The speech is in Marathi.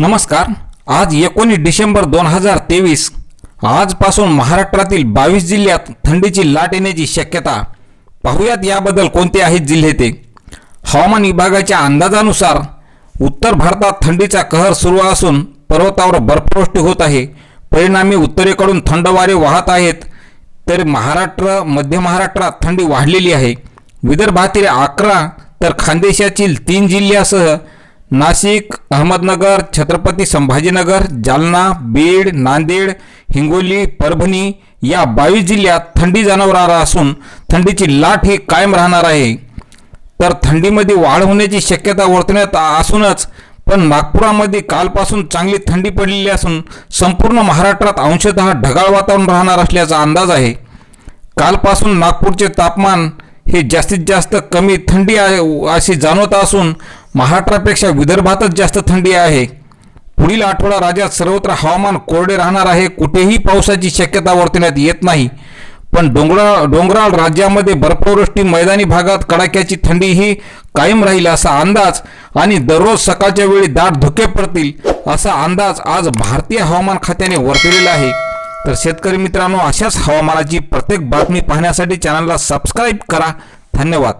नमस्कार. आज एकोणीस डिसेंबर दोन हजार तेवीस. आजपासून महाराष्ट्रातील बावीस जिल्ह्यात थंडीची लाट येण्याची शक्यता. पाहुयात याबद्दल कोणते आहेत जिल्हे ते हवामान विभागाच्या अंदाजानुसार उत्तर भारतात थंडीचा कहर सुरू असून पर्वतावर बर्फवृष्टी होत आहे. परिणामी उत्तरेकडून थंड वारे वाहत आहेत. तर महाराष्ट्र मध्य महाराष्ट्रात थंडी वाढलेली आहे. विदर्भातील अकरा तर खानदेशातील तीन जिल्ह्यासह नाशिक अहमदनगर छत्रपती संभाजीनगर जालना बीड नांदेड हिंगोली परभणी या बावीस जिल्ह्यात थंडी जाणवणार असून थंडीची लाट ही कायम राहणार आहे. तर थंडीमध्ये वाढ होण्याची शक्यता वर्तवण्यात असूनच पण नागपुरामध्ये कालपासून चांगली थंडी पडलेली असून संपूर्ण महाराष्ट्रात अंशतः ढगाळ वातावरण राहणार असल्याचा अंदाज आहे. कालपासून नागपूरचे तापमान हे जास्तीत जास्त कमी थंडी आहे अशी जाणवत असून महाराष्ट्रापेक्षा विदर्भातच जास्त थंडी आहे. पुढील आठवडा राज्यात सर्वत्र हवामान कोरडे राहणार आहे. कुठेही पावसाची शक्यता वर्तवण्यात येत नाही. पण डोंगराळ डोंगराळ राज्यामध्ये बर्फवृष्टी मैदानी भागात कडाक्याची थंडी ही कायम राहील असा अंदाज आणि दररोज सकाळच्या वेळी दाट धुके पडतील असा अंदाज आज भारतीय हवामान खात्याने वर्तवलेला आहे. तर शेतकरी मित्रांनो अशाच हवामानाची प्रत्येक बातमी पाहण्यासाठी चॅनलला सबस्क्राईब करा. धन्यवाद.